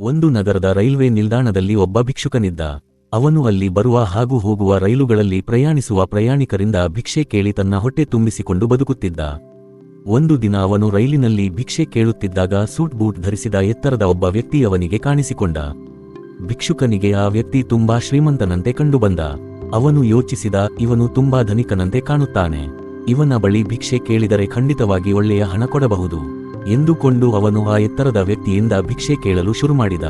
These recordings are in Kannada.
ಒಂದು ನಗರದ ರೈಲ್ವೆ ನಿಲ್ದಾಣದಲ್ಲಿ ಒಬ್ಬ ಭಿಕ್ಷುಕನಿದ್ದ. ಅವನು ಅಲ್ಲಿ ಬರುವ ಹಾಗೂ ಹೋಗುವ ರೈಲುಗಳಲ್ಲಿ ಪ್ರಯಾಣಿಸುವ ಪ್ರಯಾಣಿಕರಿಂದ ಭಿಕ್ಷೆ ಕೇಳಿ ತನ್ನ ಹೊಟ್ಟೆ ತುಂಬಿಸಿಕೊಂಡು ಬದುಕುತ್ತಿದ್ದ. ಒಂದು ದಿನ ಅವನು ರೈಲಿನಲ್ಲಿ ಭಿಕ್ಷೆ ಕೇಳುತ್ತಿದ್ದಾಗ ಸೂಟ್ ಬೂಟ್ ಧರಿಸಿದ ಎತ್ತರದ ಒಬ್ಬ ವ್ಯಕ್ತಿ ಅವನಿಗೆ ಕಾಣಿಸಿಕೊಂಡ. ಭಿಕ್ಷುಕನಿಗೆ ಆ ವ್ಯಕ್ತಿ ತುಂಬಾ ಶ್ರೀಮಂತನಂತೆ ಕಂಡುಬಂದ. ಅವನು ಯೋಚಿಸಿದ, ಇವನು ತುಂಬಾ ಧನಿಕನಂತೆ ಕಾಣುತ್ತಾನೆ. ಇವನ ಬಳಿ ಭಿಕ್ಷೆ ಕೇಳಿದರೆ ಖಂಡಿತವಾಗಿ ಒಳ್ಳೆಯ ಹಣ ಕೊಡಬಹುದು. ಎಂದುಕೊಂಡು ಅವನು ಆ ಎತ್ತರದ ವ್ಯಕ್ತಿಯಿಂದ ಭಿಕ್ಷೆ ಕೇಳಲು ಶುರುಮಾಡಿದ.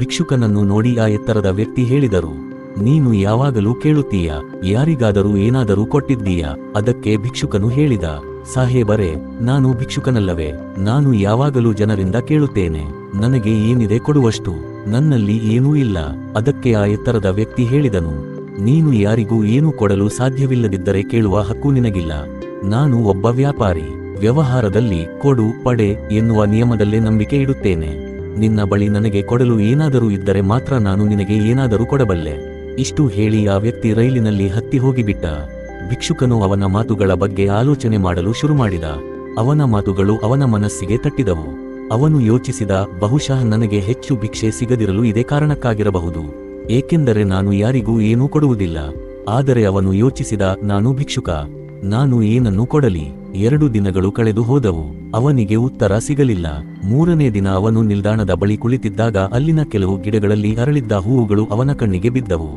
ಭಿಕ್ಷುಕನನ್ನು ನೋಡಿ ಆ ಎತ್ತರದ ವ್ಯಕ್ತಿ ಹೇಳಿದರು, ನೀನು ಯಾವಾಗಲೂ ಕೇಳುತ್ತೀಯ, ಯಾರಿಗಾದರೂ ಏನಾದರೂ ಕೊಟ್ಟಿದ್ದೀಯ? ಅದಕ್ಕೆ ಭಿಕ್ಷುಕನು ಹೇಳಿದ, ಸಾಹೇಬರೇ, ನಾನು ಭಿಕ್ಷುಕನಲ್ಲವೇ, ನಾನು ಯಾವಾಗಲೂ ಜನರಿಂದ ಕೇಳುತ್ತೇನೆ, ನನಗೆ ಏನಿದೆ ಕೊಡುವಷ್ಟು, ನನ್ನಲ್ಲಿ ಏನೂ ಇಲ್ಲ. ಅದಕ್ಕೆ ಆ ಎತ್ತರದ ವ್ಯಕ್ತಿ ಹೇಳಿದನು, ನೀನು ಯಾರಿಗೂ ಏನೂ ಕೊಡಲು ಸಾಧ್ಯವಿಲ್ಲದಿದ್ದರೆ ಕೇಳುವ ಹಕ್ಕು ನಿನಗಿಲ್ಲ, ನಾನು ಒಬ್ಬ ವ್ಯಾಪಾರಿ. ವ್ಯವಹಾರದಲ್ಲಿ ಕೊಡು, ಪಡೆ ಎನ್ನುವ ನಿಯಮದಲ್ಲೇ ನಂಬಿಕೆ ಇಡುತ್ತೇನೆ. ನಿನ್ನ ಬಳಿ ನನಗೆ ಕೊಡಲು ಏನಾದರೂ ಇದ್ದರೆ ಮಾತ್ರ ನಾನು ನಿನಗೆ ಏನಾದರೂ ಕೊಡಬಲ್ಲೆ. ಇಷ್ಟು ಹೇಳಿ ಆ ವ್ಯಕ್ತಿ ರೈಲಿನಲ್ಲಿ ಹತ್ತಿ ಹೋಗಿಬಿಟ್ಟ. ಭಿಕ್ಷುಕನು ಅವನ ಮಾತುಗಳ ಬಗ್ಗೆ ಆಲೋಚನೆ ಮಾಡಲು ಶುರುಮಾಡಿದ. ಅವನ ಮಾತುಗಳು ಅವನ ಮನಸ್ಸಿಗೆ ತಟ್ಟಿದವು. ಅವನು ಯೋಚಿಸಿದ, ಬಹುಶಃ ನನಗೆ ಹೆಚ್ಚು ಭಿಕ್ಷೆ ಸಿಗದಿರಲು ಇದೇ ಕಾರಣಕ್ಕಾಗಿರಬಹುದು. ಏಕೆಂದರೆ ನಾನು ಯಾರಿಗೂ ಏನೂ ಕೊಡುವುದಿಲ್ಲ. ಆದರೆ ಅವನು ಯೋಚಿಸಿದ, ನಾನು ಭಿಕ್ಷುಕ. ನಾನು ಏನನ್ನು ಕೊಡಲಿ? ಎರಡು ದಿನಗಳು ಕಳೆದು ಹೋದವು. ಅವನಿಗೆ ಉತ್ತರ ಸಿಗಲಿಲ್ಲ. ಮೂರನೇ ದಿನ ಅವನು ನಿಲ್ದಾಣದ ಬಳಿ ಕುಳಿತಿದ್ದಾಗ ಅಲ್ಲಿನ ಕೆಲವು ಗಿಡಗಳಲ್ಲಿ ಅರಳಿದ್ದ ಹೂವುಗಳು ಅವನ ಕಣ್ಣಿಗೆ ಬಿದ್ದವು.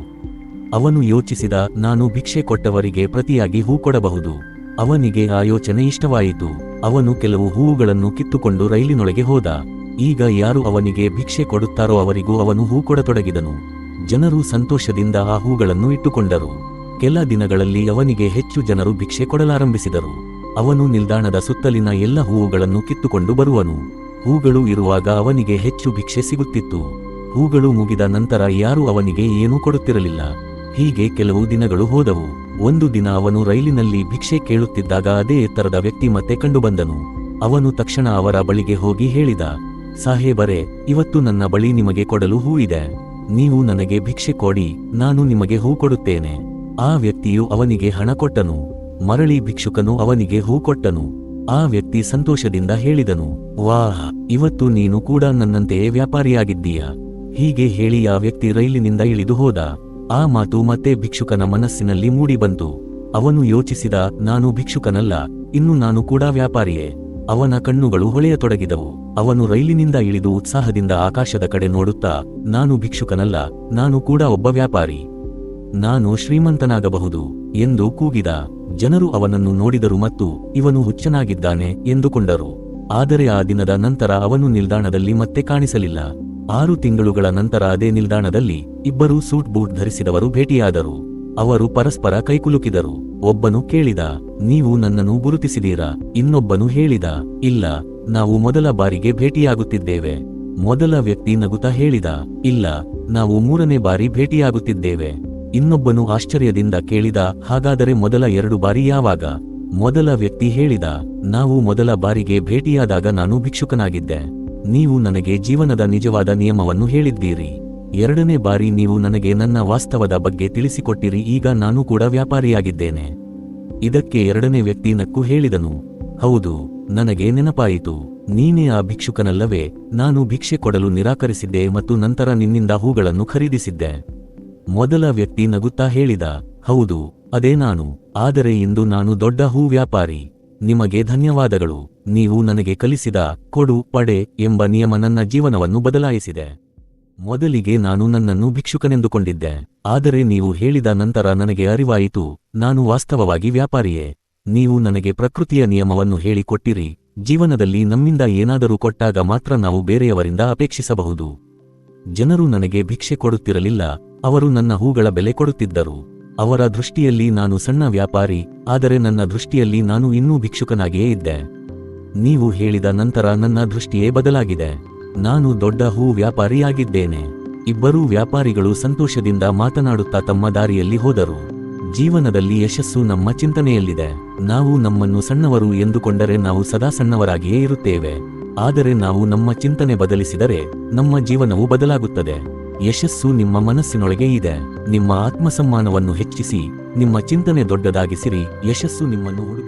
ಅವನು ಯೋಚಿಸಿದ, ನಾನು ಭಿಕ್ಷೆ ಕೊಟ್ಟವರಿಗೆ ಪ್ರತಿಯಾಗಿ ಹೂ ಕೊಡಬಹುದು. ಅವನಿಗೆ ಆ ಯೋಚನೆ ಇಷ್ಟವಾಯಿತು. ಅವನು ಕೆಲವು ಹೂವುಗಳನ್ನು ಕಿತ್ತುಕೊಂಡು ರೈಲಿನೊಳಗೆ ಹೋದ. ಈಗ ಯಾರು ಅವನಿಗೆ ಭಿಕ್ಷೆ ಕೊಡುತ್ತಾರೋ ಅವರಿಗೂ ಅವನು ಹೂ ಕೊಡತೊಡಗಿದನು. ಜನರು ಸಂತೋಷದಿಂದ ಆ ಹೂಗಳನ್ನು ಇಟ್ಟುಕೊಂಡರು. ಕೆಲ ದಿನಗಳಲ್ಲಿ ಅವನಿಗೆ ಹೆಚ್ಚು ಜನರು ಭಿಕ್ಷೆ ಕೊಡಲಾರಂಭಿಸಿದರು. ಅವನು ನಿಲ್ದಾಣದ ಸುತ್ತಲಿನ ಎಲ್ಲ ಹೂವುಗಳನ್ನು ಕಿತ್ತುಕೊಂಡು ಬರುವನು. ಹೂಗಳು ಇರುವಾಗ ಅವನಿಗೆ ಹೆಚ್ಚು ಭಿಕ್ಷೆ ಸಿಗುತ್ತಿತ್ತು. ಹೂಗಳು ಮುಗಿದ ನಂತರ ಯಾರೂ ಅವನಿಗೆ ಏನೂ ಕೊಡುತ್ತಿರಲಿಲ್ಲ. ಹೀಗೆ ಕೆಲವು ದಿನಗಳು ಹೋದವು. ಒಂದು ದಿನ ಅವನು ರೈಲಿನಲ್ಲಿ ಭಿಕ್ಷೆ ಕೇಳುತ್ತಿದ್ದಾಗ ಅದೇ ಎತ್ತರದ ವ್ಯಕ್ತಿ ಮತ್ತೆ ಕಂಡುಬಂದನು. ಅವನು ತಕ್ಷಣ ಅವರ ಬಳಿಗೆ ಹೋಗಿ ಹೇಳಿದ, ಸಾಹೇಬರೇ, ಇವತ್ತು ನನ್ನ ಬಳಿ ನಿಮಗೆ ಕೊಡಲು ಹೂ ಇದೆ. ನೀವು ನನಗೆ ಭಿಕ್ಷೆ ಕೊಡಿ, ನಾನು ನಿಮಗೆ ಹೂ ಕೊಡುತ್ತೇನೆ. ಆ ವ್ಯಕ್ತಿಯು ಅವನಿಗೆ ಹಣ ಕೊಟ್ಟನು. ಮರಳಿ ಭಿಕ್ಷುಕನು ಅವನಿಗೆ ಹೂ ಕೊಟ್ಟನು. ಆ ವ್ಯಕ್ತಿ ಸಂತೋಷದಿಂದ ಹೇಳಿದನು, ವಾಹ, ಇವತ್ತು ನೀನು ಕೂಡ ನನ್ನಂತೆಯೇ ವ್ಯಾಪಾರಿಯಾಗಿದ್ದೀಯ. ಹೀಗೆ ಹೇಳಿ ಆ ವ್ಯಕ್ತಿ ರೈಲಿನಿಂದ ಇಳಿದು ಹೋದ. ಆ ಮಾತು ಮತ್ತೆ ಭಿಕ್ಷುಕನ ಮನಸ್ಸಿನಲ್ಲಿ ಮೂಡಿಬಂತು. ಅವನು ಯೋಚಿಸಿದ, ನಾನು ಭಿಕ್ಷುಕನಲ್ಲ, ಇನ್ನು ನಾನು ಕೂಡ ವ್ಯಾಪಾರಿಯೇ. ಅವನ ಕಣ್ಣುಗಳು ಹೊಳೆಯತೊಡಗಿದವು. ಅವನು ರೈಲಿನಿಂದ ಇಳಿದು ಉತ್ಸಾಹದಿಂದ ಆಕಾಶದ ಕಡೆ ನೋಡುತ್ತಾ, ನಾನು ಭಿಕ್ಷುಕನಲ್ಲ, ನಾನು ಕೂಡ ಒಬ್ಬ ವ್ಯಾಪಾರಿ. ನಾನು ಶ್ರೀಮಂತನಾಗಬಹುದು ಎಂದು ಕೂಗಿದ ಜನರು ಅವನನ್ನು ನೋಡಿದರು ಮತ್ತು ಇವನು ಹುಚ್ಚನಾಗಿದ್ದಾನೆ ಎಂದುಕೊಂಡರು. ಆದರೆ ಆ ದಿನದ ನಂತರ ಅವನು ನಿಲ್ದಾಣದಲ್ಲಿ ಮತ್ತೆ ಕಾಣಿಸಲಿಲ್ಲ. ಆರು ತಿಂಗಳುಗಳ ನಂತರ ಅದೇ ನಿಲ್ದಾಣದಲ್ಲಿ ಇಬ್ಬರು ಸೂಟ್ ಬೂಟ್ ಧರಿಸಿದವರು ಭೇಟಿಯಾದರು. ಅವರು ಪರಸ್ಪರ ಕೈಕುಲುಕಿದರು. ಒಬ್ಬನು ಕೇಳಿದ, ನೀವು ನನ್ನನ್ನು ಗುರುತಿಸಿದೀರಾ? ಇನ್ನೊಬ್ಬನು ಹೇಳಿದ, ಇಲ್ಲ, ನಾವು ಮೊದಲ ಬಾರಿಗೆ ಭೇಟಿಯಾಗುತ್ತಿದ್ದೇವೆ. ಮೊದಲ ವ್ಯಕ್ತಿ ನಗುತ್ತಾ ಹೇಳಿದ, ಇಲ್ಲ, ನಾವು ಮೂರನೇ ಬಾರಿ ಭೇಟಿಯಾಗುತ್ತಿದ್ದೇವೆ. ಇನ್ನೊಬ್ಬನು ಆಶ್ಚರ್ಯದಿಂದ ಕೇಳಿದ, ಹಾಗಾದರೆ ಮೊದಲ ಎರಡು ಬಾರಿ ಯಾವಾಗ? ಮೊದಲ ವ್ಯಕ್ತಿ ಹೇಳಿದ, ನಾವು ಮೊದಲ ಬಾರಿಗೆ ಭೇಟಿಯಾದಾಗ ನಾನು ಭಿಕ್ಷುಕನಾಗಿದ್ದೆ. ನೀವು ನನಗೆ ಜೀವನದ ನಿಜವಾದ ನಿಯಮವನ್ನು ಹೇಳಿದ್ದೀರಿ. ಎರಡನೇ ಬಾರಿ ನೀವು ನನಗೆ ನನ್ನ ವಾಸ್ತವದ ಬಗ್ಗೆ ತಿಳಿಸಿಕೊಟ್ಟಿರಿ, ಈಗ ನಾನು ಕೂಡ ವ್ಯಾಪಾರಿಯಾಗಿದ್ದೇನೆ. ಇದಕ್ಕೆ ಎರಡನೇ ವ್ಯಕ್ತಿ ನಕ್ಕು ಹೇಳಿದನು, ಹೌದು, ನನಗೆ ನೆನಪಾಯಿತು, ನೀನೇ ಆ ಭಿಕ್ಷುಕನಲ್ಲವೇ, ನಾನು ಭಿಕ್ಷೆ ಕೊಡಲು ನಿರಾಕರಿಸಿದ್ದೆ ಮತ್ತು ನಂತರ ನಿನ್ನಿಂದ ಹೂಗಳನ್ನು ಖರೀದಿಸಿದ್ದೆ. ಮೊದಲ ವ್ಯಕ್ತಿ ನಗುತ್ತಾ ಹೇಳಿದ, ಹೌದು, ಅದೇ ನಾನು, ಆದರೆ ಇಂದು ನಾನು ದೊಡ್ಡ ಹೂ ವ್ಯಾಪಾರಿ. ನಿಮಗೆ ಧನ್ಯವಾದಗಳು, ನೀವು ನನಗೆ ಕಲಿಸಿದ, ಕೊಡು, ಪಡೆ, ಎಂಬ ನಿಯಮ ನನ್ನ ಜೀವನವನ್ನು ಬದಲಾಯಿಸಿದೆ. ಮೊದಲಿಗೆ ನಾನು ನನ್ನನ್ನು ಭಿಕ್ಷುಕನೆಂದುಕೊಂಡಿದ್ದೆ, ಆದರೆ ನೀವು ಹೇಳಿದ ನಂತರ ನನಗೆ ಅರಿವಾಯಿತು, ನಾನು ವಾಸ್ತವವಾಗಿ ವ್ಯಾಪಾರಿಯೇ. ನೀವು ನನಗೆ ಪ್ರಕೃತಿಯ ನಿಯಮವನ್ನು ಹೇಳಿಕೊಟ್ಟಿರಿ, ಜೀವನದಲ್ಲಿ ನಮ್ಮಿಂದ ಏನಾದರೂ ಕೊಟ್ಟಾಗ ಮಾತ್ರ ನಾವು ಬೇರೆಯವರಿಂದ ಅಪೇಕ್ಷಿಸಬಹುದು. ಜನರು ನನಗೆ ಭಿಕ್ಷೆ ಕೊಡುತ್ತಿರಲಿಲ್ಲ ಅವರು ನನ್ನ ಹೂಗಳ ಬೆಲೆ ಕೊಡುತ್ತಿದ್ದರು. ಅವರ ದೃಷ್ಟಿಯಲ್ಲಿ ನಾನು ಸಣ್ಣ ವ್ಯಾಪಾರಿ, ಆದರೆ ನನ್ನ ದೃಷ್ಟಿಯಲ್ಲಿ ನಾನು ಇನ್ನೂ ಭಿಕ್ಷುಕನಾಗಿಯೇ ಇದ್ದೆ. ನೀವು ಹೇಳಿದ ನಂತರ ನನ್ನ ದೃಷ್ಟಿಯೇ ಬದಲಾಗಿದೆ. ನಾನು ದೊಡ್ಡ ಹೂ ವ್ಯಾಪಾರಿಯಾಗಿದ್ದೇನೆ. ಇಬ್ಬರೂ ವ್ಯಾಪಾರಿಗಳು ಸಂತೋಷದಿಂದ ಮಾತನಾಡುತ್ತಾ ತಮ್ಮ ದಾರಿಯಲ್ಲಿ ಹೋದರು. ಜೀವನದಲ್ಲಿ ಯಶಸ್ಸು ನಮ್ಮ ಚಿಂತನೆಯಲ್ಲಿದೆ. ನಾವು ನಮ್ಮನ್ನು ಸಣ್ಣವರು ಎಂದುಕೊಂಡರೆ ನಾವು ಸದಾ ಸಣ್ಣವರಾಗಿಯೇ ಇರುತ್ತೇವೆ. ಆದರೆ ನಾವು ನಮ್ಮ ಚಿಂತನೆ ಬದಲಿಸಿದರೆ ನಮ್ಮ ಜೀವನವು ಬದಲಾಗುತ್ತದೆ. ಯಶಸ್ಸು ನಿಮ್ಮ ಮನಸ್ಸಿನೊಳಗೆ ಇದೆ. ನಿಮ್ಮ ಆತ್ಮಸಮ್ಮಾನವನ್ನು ಹೆಚ್ಚಿಸಿ ನಿಮ್ಮ ಚಿಂತನೆ ದೊಡ್ಡದಾಗಿಸಿರಿ. ಯಶಸ್ಸು ನಿಮ್ಮನ್ನು ಹುಡುಕಿ